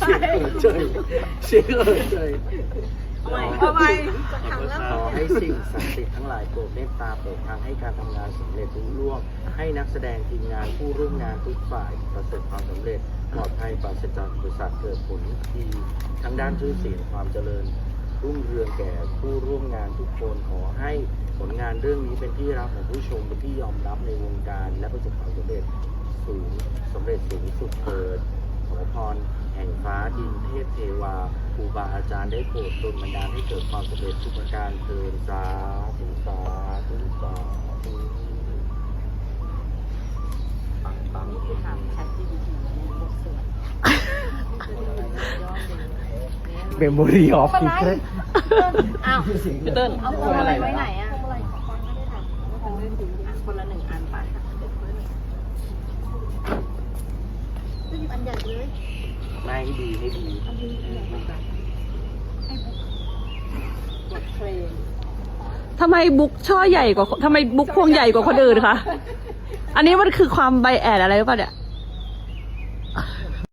เสียงเอิดเฉยเสียงเอิดเฉยทำไมขอให้สิ่งศักดิ์สิทธิ์ทั้งหลายโปรดเมตตาเปิดทางให้การทำงานสำเร็จรุ่ล่วง ให้นักแสดงทีมงานผู้ร่วมงานทุกฝ่ายประสบความสำเร็จปลอดภัยปราศจากอุปสรรคเกิดผลดีทั้งด้านชื่อเสียงความเจริญ รุ่งเรืองแก่ผู้ร่วมงานทุกคนขอให้ผลงานเรื่องนี้เป็นที่รักของผู้ชมเป็นที่ยอมรับในวงการและประสบความสำเร็จสูงสำเร็จสูงสุดเถิดขอพร ทพเทวาครูบาอาจารย์ได้โปรดดลบันดาลให้เกิดความสำเร็จทุกประการเทินสาธุสาธุสาธุปังปังนี่คือทำแชท GPT ในบทสวดเมมโมรี่ออฟเป็นฟิไรศอ้าวพี่เติ้ลเอาพวงมาลัยไว้ไหนอะพวงมาลัยของฟังไม่ได้ทำคนละหนึ่งอันไปจะหยิบอันใหญ่เลยไม่ดีให้ดี บทเพลง ทำไมบุ๊กช่อใหญ่กว่าทำไมบุ๊กพวงใหญ่กว่าคนอื่นคะ อันนี้มันคือความใบแอดอะไรหรือเปล่าเนี่ย